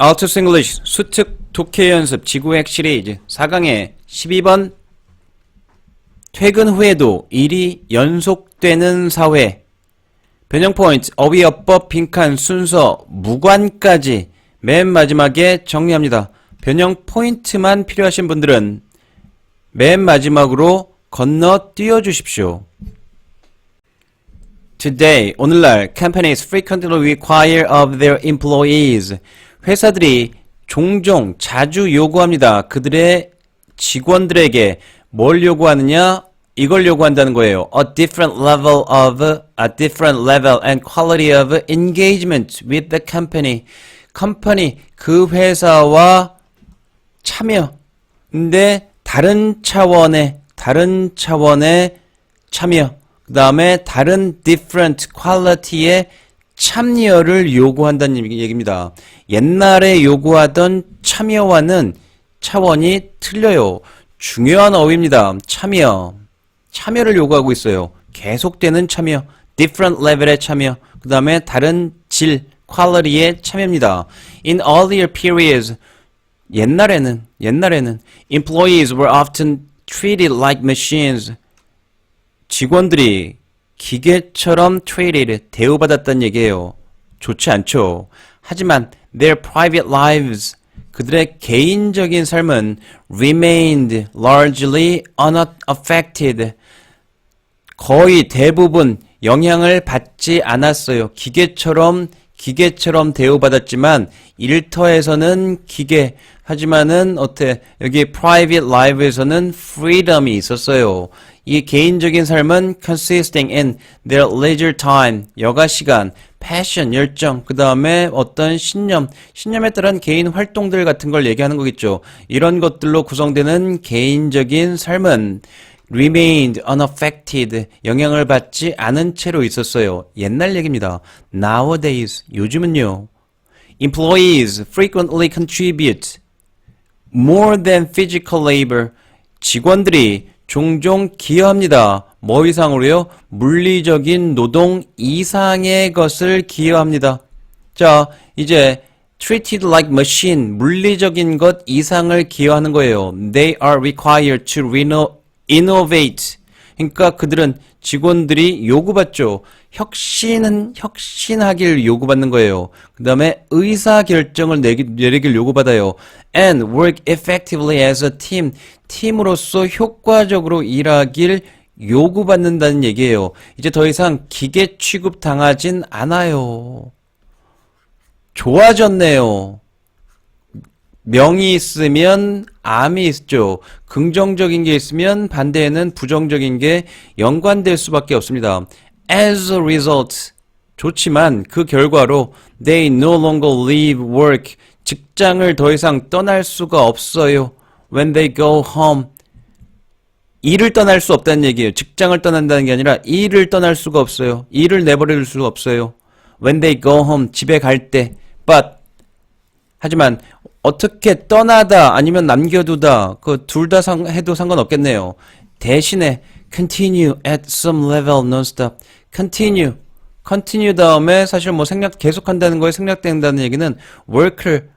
알투스 잉글리시 수특 독해 연습 지구핵 시리즈 4강의 12번 퇴근 후에도 일이 연속되는 사회 변형 포인트 어휘어법 빈칸 순서 무관까지 맨 마지막에 정리합니다. 변형 포인트만 필요하신 분들은 맨 마지막으로 건너 띄워 주십시오. Today, 오늘날 companies frequently require of their employees. 회사들이 종종 자주 요구합니다. 그들의 직원들에게 뭘 요구하느냐? 이걸 요구한다는 거예요. A different level of a different level and quality of engagement with the company. 컴퍼니 그 회사와 참여. 근데 다른 차원의 다른 차원의 참여. 그 다음에 다른 different quality의 참여를 요구한다는 얘기입니다. 옛날에 요구하던 참여와는 차원이 틀려요. 중요한 어휘입니다. 참여. 참여를 요구하고 있어요. 계속되는 참여. different level의 참여. 그 다음에 다른 질, quality의 참여입니다. In earlier periods, 옛날에는, 옛날에는 employees were often treated like machines. 직원들이 기계처럼 treated, 대우받았다는 얘기예요. 좋지 않죠. 하지만 their private lives, 그들의 개인적인 삶은 remained largely unaffected. 거의 대부분 영향을 받지 않았어요. 기계처럼 기계처럼 대우받았지만 일터에서는 기계 하지만은 어때 여기 private live에서는 freedom이 있었어요. 이 개인적인 삶은 consisting in their leisure time 여가 시간, passion 열정 그 다음에 어떤 신념 신념에 따른 개인 활동들 같은 걸 얘기하는 거겠죠. 이런 것들로 구성되는 개인적인 삶은 remained unaffected 영향을 받지 않은 채로 있었어요. 옛날 얘기입니다. Nowadays 요즘은요. Employees frequently contribute more than physical labor. 직원들이 종종 기여합니다. 뭐 이상으로요? 물리적인 노동 이상의 것을 기여합니다. 자, 이제 treated like machine, 물리적인 것 이상을 기여하는 거예요. They are required to innovate. 그러니까 그들은 직원들이 요구받죠. 혁신은 혁신하길 요구받는 거예요. 그 다음에 의사 결정을 내기, 내리길 요구받아요. And work effectively as a team. 팀으로서 효과적으로 일하길 요구받는다는 얘기예요. 이제 더 이상 기계 취급 당하진 않아요. 좋아졌네요. 명이 있으면 암이 있죠. 긍정적인 게 있으면 반대에는 부정적인 게 연관될 수밖에 없습니다. As a result, 좋지만 그 결과로 they no longer leave work, 직장을 더 이상 떠날 수가 없어요. When they go home, 일을 떠날 수 없다는 얘기예요. 직장을 떠난다는 게 아니라 일을 떠날 수가 없어요. 일을 내버릴 수가 없어요. When they go home, 집에 갈 때. But 하지만 어떻게 떠나다 아니면 남겨두다 그 둘 다 해도 상관없겠네요. 대신에 continue at some level non-stop. Continue. continue 다음에 사실 뭐 생략 계속한다는 거에 생략된다는 얘기는 work를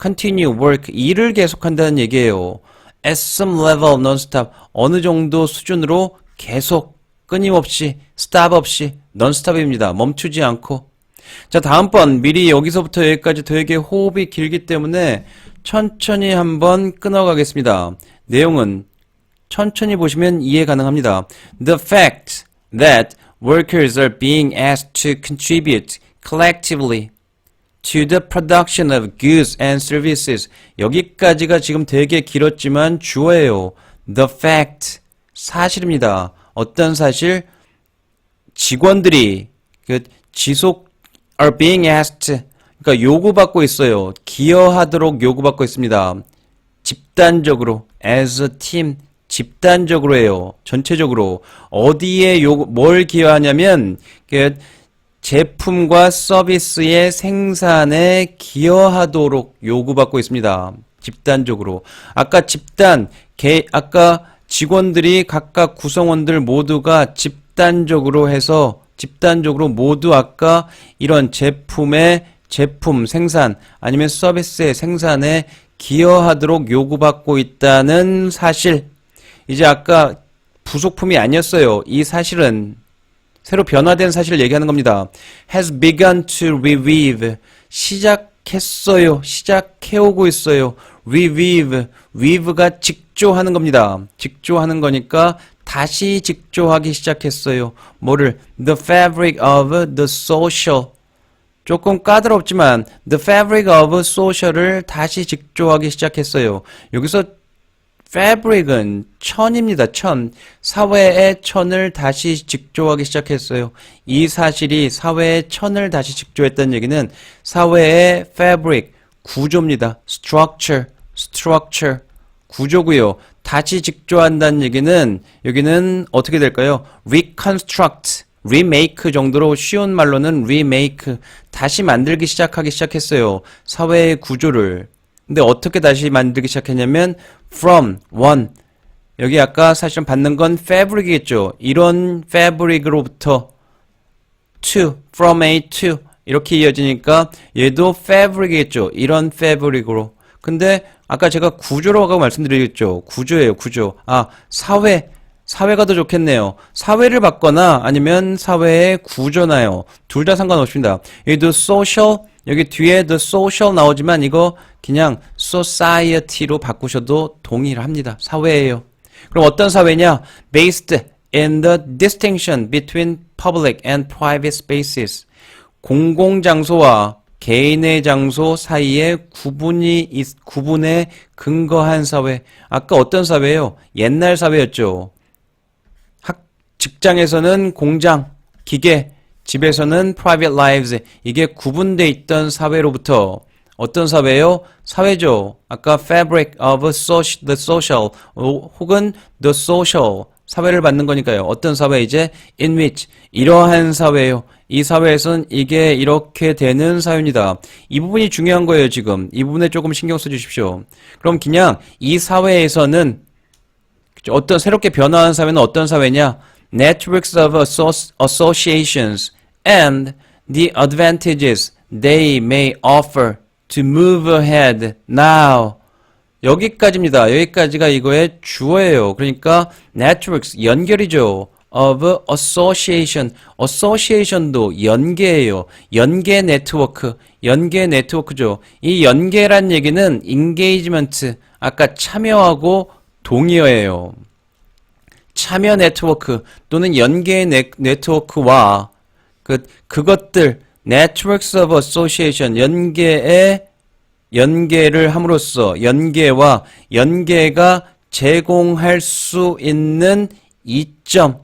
continue work 일을 계속한다는 얘기예요. at some level non-stop 어느 정도 수준으로 계속 끊임없이 stop 없이 non-stop입니다. 멈추지 않고 자, 다음번 미리 여기서부터 여기까지 되게 호흡이 길기 때문에 천천히 한번 끊어가겠습니다. 내용은 천천히 보시면 이해 가능합니다. The fact that workers are being asked to contribute collectively to the production of goods and services. 여기까지가 지금 되게 길었지만 주어예요. The fact. 사실입니다. 어떤 사실? 직원들이 그 지속 are being asked 그러니까 요구받고 있어요. 기여하도록 요구받고 있습니다. 집단적으로 as a team 집단적으로 해요. 전체적으로 어디에 요구 뭘 기여하냐면 그 제품과 서비스의 생산에 기여하도록 요구받고 있습니다. 집단적으로. 아까 집단 개 아까 직원들이 각각 구성원들 모두가 집단적으로 해서 집단적으로 모두 아까 이런 제품의 제품 생산 아니면 서비스의 생산에 기여하도록 요구받고 있다는 사실. 이제 아까 부속품이 아니었어요. 이 사실은 새로 변화된 사실을 얘기하는 겁니다. has begun to reweave. 시작했어요. 시작해오고 있어요. reweave. weave가 직조하는 겁니다. 직조하는 거니까 다시 직조하기 시작했어요. 뭐를? the fabric of the social. 조금 까다롭지만 the fabric of social을 다시 직조하기 시작했어요. 여기서 fabric은 천입니다. 천. 사회의 천을 다시 직조하기 시작했어요. 이 사실이 사회의 천을 다시 직조했다는 얘기는 사회의 fabric, 구조입니다. structure, structure, 구조고요. 다시 직조한다는 얘기는 여기는 어떻게 될까요? reconstruct, remake 정도로 쉬운 말로는 remake, 다시 만들기 시작하기 시작했어요. 사회의 구조를. 근데 어떻게 다시 만들기 시작했냐면 from one 여기 아까 사실은 받는 건 fabric이겠죠. 이런 fabric으로부터 to from A to 이렇게 이어지니까 얘도 fabric이겠죠. 이런 fabric으로. 근데 아까 제가 구조라고 말씀드렸죠. 구조예요, 구조. 아, 사회. 사회가 더 좋겠네요. 사회를 받거나 아니면 사회의 구조나요. 둘 다 상관없습니다. 여기도 social, 여기 뒤에 the social 나오지만 이거 그냥 society로 바꾸셔도 동일합니다. 사회예요. 그럼 어떤 사회냐? based in the distinction between public and private spaces. 공공장소와 개인의 장소 사이에 구분이 있- 구분에 근거한 사회. 아까 어떤 사회예요? 옛날 사회였죠. 학 직장에서는 공장, 기계, 집에서는 private lives. 이게 구분돼 있던 사회로부터 어떤 사회요? 사회죠. 아까 fabric of social, the social 어, 혹은 the social 사회를 받는 거니까요. 어떤 사회 이제 in which 이러한 사회요. 이 사회에선 이게 이렇게 되는 사회입니다. 이 부분이 중요한 거예요, 지금. 이 부분에 조금 신경 써 주십시오. 그럼 그냥 이 사회에서는 어떤 새롭게 변화한 사회는 어떤 사회냐? Networks of associ- associations and the advantages they may offer to move ahead now. 여기까지입니다. 여기까지가 이거의 주어예요. 그러니까 networks 연결이죠. of association. association도 연계예요. 연계 네트워크. 연계 네트워크죠. 이 연계란 얘기는 engagement. 아까 참여하고 동의어예요. 참여 네트워크 또는 연계 네, 네트워크와 그 그것들 networks of association 연계의 연계를 함으로써 연계와 연계가 제공할 수 있는 이점.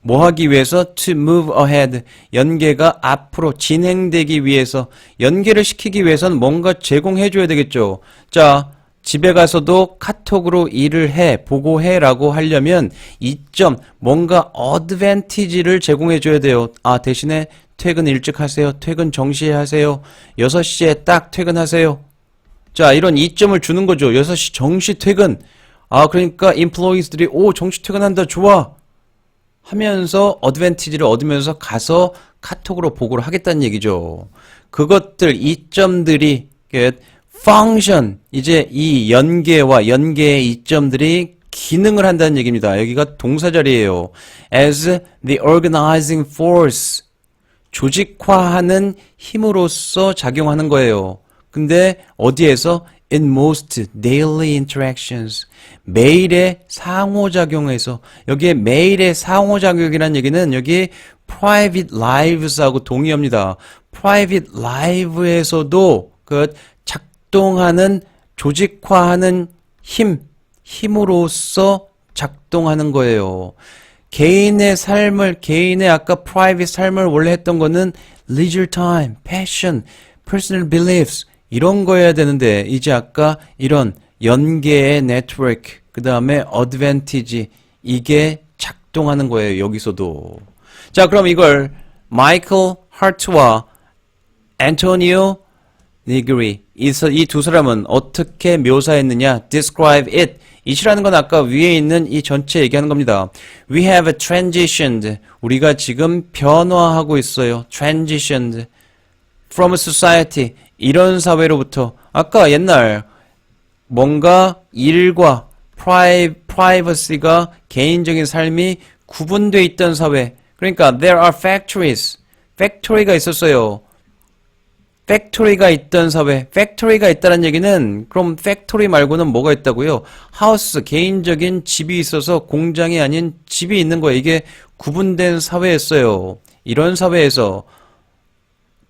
뭐 하기 위해서? To move ahead. 연계가 앞으로 진행되기 위해서. 연계를 시키기 위해서는 뭔가 제공해 줘야 되겠죠. 자, 집에 가서도 카톡으로 일을 해, 보고해라고 하려면 이점 뭔가 어드밴티지를 제공해 줘야 돼요. 아, 대신에 퇴근 일찍 하세요. 퇴근 정시에 하세요. 6시에 딱 퇴근하세요. 자, 이런 이점을 주는 거죠. 6시 정시 퇴근. 아, 그러니까 인플로이스들이 오, 정시 퇴근한다. 좋아. 하면서 어드밴티지를 얻으면서 가서 카톡으로 보고를 하겠다는 얘기죠. 그것들 이점들이 펑션 이제 이 연계와 연계의 이점들이 기능을 한다는 얘기입니다. 여기가 동사 자리예요. as the organizing force 조직화하는 힘으로써 작용하는 거예요. 근데 어디에서 in most daily interactions 매일의 상호작용에서 여기에 매일의 상호작용이라는 얘기는 여기 private lives하고 동의합니다. private live에서도 그 작동하는 조직화하는 힘 힘으로써 작동하는 거예요. 개인의 삶을 개인의 아까 private 삶을 원래 했던 거는 leisure time, passion, personal beliefs 이런 거여야 되는데 이제 아까 이런 연계의 네트워크 그 다음에 어드밴티지 이게 작동하는 거예요 여기서도 자 그럼 이걸 마이클 하트와 앤토니오 니그리 이두 사람은 어떻게 묘사했느냐 describe it 이시라는 건 아까 위에 있는 이 전체 얘기하는 겁니다. We have transitioned. 우리가 지금 변화하고 있어요. transitioned from society 이런 사회로부터 아까 옛날 뭔가 일과 프라이, 프라이버시가 개인적인 삶이 구분돼 있던 사회. 그러니까 there are factories. 팩토리가 있었어요. 팩토리가 있던 사회. 팩토리가 있다는 얘기는 그럼 팩토리 말고는 뭐가 있다고요? 하우스, 개인적인 집이 있어서 공장이 아닌 집이 있는 거예요. 이게 구분된 사회였어요. 이런 사회에서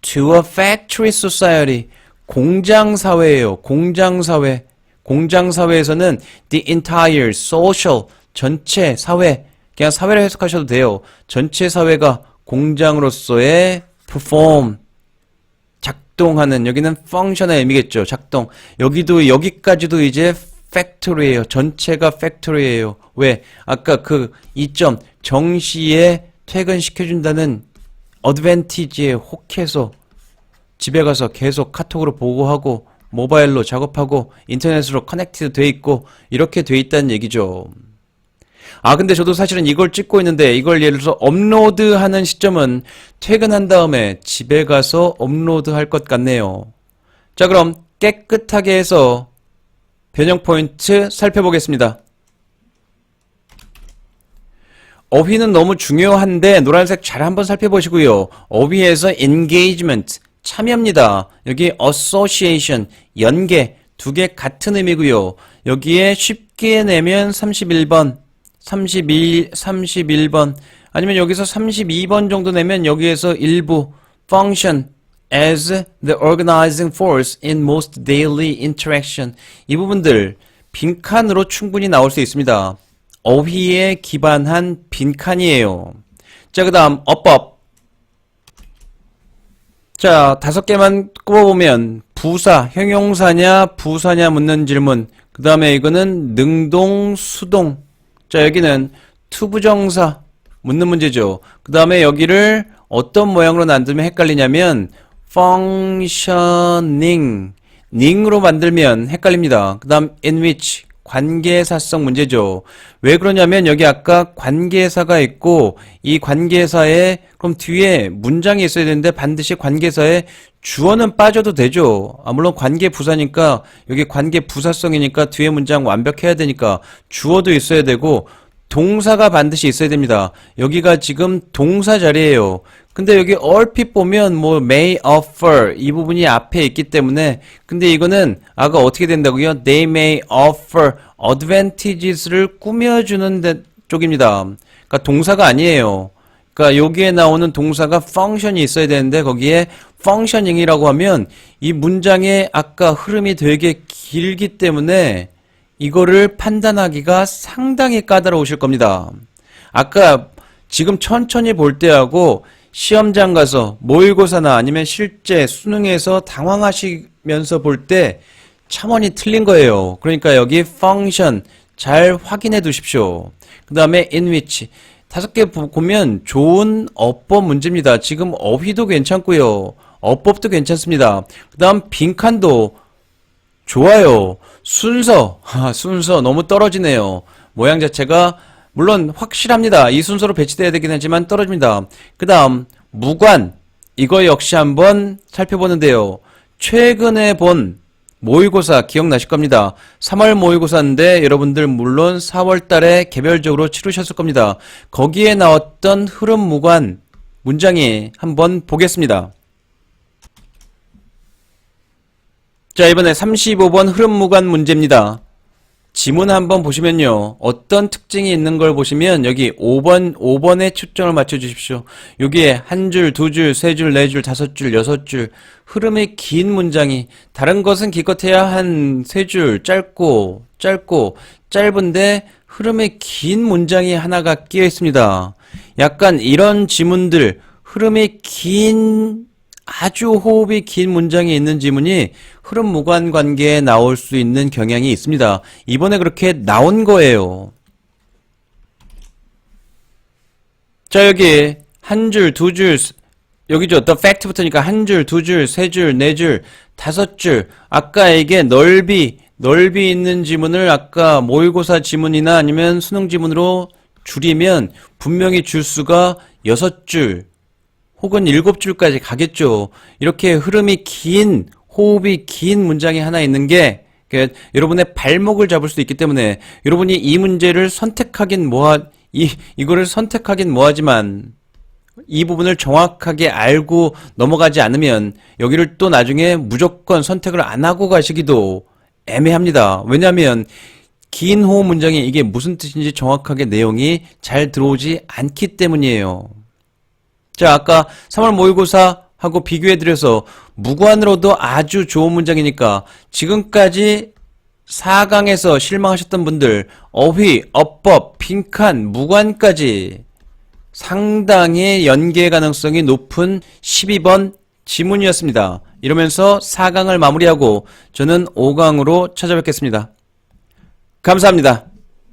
to a factory society. 공장 사회예요. 공장 사회. 공장 사회에서는 the entire social 전체 사회 그냥 사회를 해석하셔도 돼요. 전체 사회가 공장으로서의 perform 작동하는 여기는 function의 의미겠죠. 작동. 여기도 여기까지도 이제 factory예요. 전체가 factory예요. 왜? 아까 그 이점 정시에 퇴근시켜 준다는 어드밴티지에 혹해서 집에 가서 계속 카톡으로 보고하고 모바일로 작업하고 인터넷으로 커넥티드 돼 있고 이렇게 돼 있다는 얘기죠. 아 근데 저도 사실은 이걸 찍고 있는데 이걸 예를 들어서 업로드하는 시점은 퇴근한 다음에 집에 가서 업로드 할 것 같네요. 자 그럼 깨끗하게 해서 변형 포인트 살펴보겠습니다. 어휘는 너무 중요한데 노란색 잘 한번 살펴보시고요. 어휘에서 engagement 참여입니다. 여기 association 연계 두 개 같은 의미고요. 여기에 쉽게 내면 31번 31 31번 아니면 여기서 32번 정도 내면 여기에서 일부 function as the organizing force in most daily interaction 이 부분들 빈칸으로 충분히 나올 수 있습니다. 어휘에 기반한 빈칸이에요. 자, 그 다음, 어법. 자, 다섯 개만 꼽아보면, 부사, 형용사냐, 부사냐 묻는 질문. 그 다음에 이거는 능동, 수동. 자, 여기는 투부정사 묻는 문제죠. 그 다음에 여기를 어떤 모양으로 만들면 헷갈리냐면, functioning. 닝으로 만들면 헷갈립니다. 그 다음, in which. 관계사성 문제죠. 왜 그러냐면 여기 아까 관계사가 있고 이 관계사에 그럼 뒤에 문장이 있어야 되는데 반드시 관계사에 주어는 빠져도 되죠. 아, 물론 관계 부사니까 여기 관계 부사성이니까 뒤에 문장 완벽해야 되니까 주어도 있어야 되고 동사가 반드시 있어야 됩니다. 여기가 지금 동사 자리예요. 근데 여기 얼핏 보면 뭐 may offer 이 부분이 앞에 있기 때문에 근데 이거는 아까 어떻게 된다고요? they may offer advantages를 꾸며주는 데, 쪽입니다. 그러니까 동사가 아니에요. 그러니까 여기에 나오는 동사가 function이 있어야 되는데 거기에 functioning이라고 하면 이 문장의 아까 흐름이 되게 길기 때문에 이거를 판단하기가 상당히 까다로우실 겁니다. 아까 지금 천천히 볼 때하고 시험장 가서 모의고사나 아니면 실제 수능에서 당황하시면서 볼때 차원이 틀린 거예요. 그러니까 여기 function 잘 확인해 두십시오. 그 다음에 in which 다섯 개 보- 보면 좋은 어법 문제입니다. 지금 어휘도 괜찮고요. 어법도 괜찮습니다. 그 다음 빈칸도 좋아요. 순서, 아, 순서 너무 떨어지네요. 모양 자체가 물론 확실합니다. 이 순서로 배치돼야 되긴 하지만 떨어집니다. 그 다음 무관 이거 역시 한번 살펴보는데요. 최근에 본 모의고사 기억나실 겁니다. 3월 모의고사인데 여러분들 물론 4월 달에 개별적으로 치르셨을 겁니다. 거기에 나왔던 흐름 무관 문장이 한번 보겠습니다. 자, 이번에 35번 흐름 무관 문제입니다. 지문 한번 보시면요. 어떤 특징이 있는 걸 보시면 여기 5번, 5번에 초점을 맞춰 주십시오. 여기에 한 줄, 두 줄, 세 줄, 네 줄, 다섯 줄, 여섯 줄 흐름이 긴 문장이 다른 것은 기껏해야 한 세 줄, 짧고 짧고 짧은데 흐름이 긴 문장이 하나가 끼어 있습니다. 약간 이런 지문들 흐름이 긴 아주 호흡이 긴 문장이 있는 지문이 흐름 무관 관계에 나올 수 있는 경향이 있습니다. 이번에 그렇게 나온 거예요. 자, 여기 한 줄, 두 줄, 여기죠. The fact부터니까 한 줄, 두 줄, 세 줄, 네 줄, 다섯 줄. 아까 이게 넓이, 넓이 있는 지문을 아까 모의고사 지문이나 아니면 수능 지문으로 줄이면 분명히 줄 수가 여섯 줄, 혹은 일곱 줄까지 가겠죠. 이렇게 흐름이 긴, 호흡이 긴 문장이 하나 있는 게 그, 여러분의 발목을 잡을 수 있기 때문에 여러분이 이 문제를 선택하긴 뭐하, 이, 이거를 선택하긴 뭐하지만 이 부분을 정확하게 알고 넘어가지 않으면 여기를 또 나중에 무조건 선택을 안 하고 가시기도 애매합니다. 왜냐하면 긴 호흡 문장이 이게 무슨 뜻인지 정확하게 내용이 잘 들어오지 않기 때문이에요. 자, 아까 3월 모의고사 하고 비교해드려서 무관으로도 아주 좋은 문장이니까 지금까지 4강에서 실망하셨던 분들 어휘, 어법, 빈칸, 무관까지 상당히 연계 가능성이 높은 12번 지문이었습니다. 이러면서 4강을 마무리하고 저는 5강으로 찾아뵙겠습니다. 감사합니다.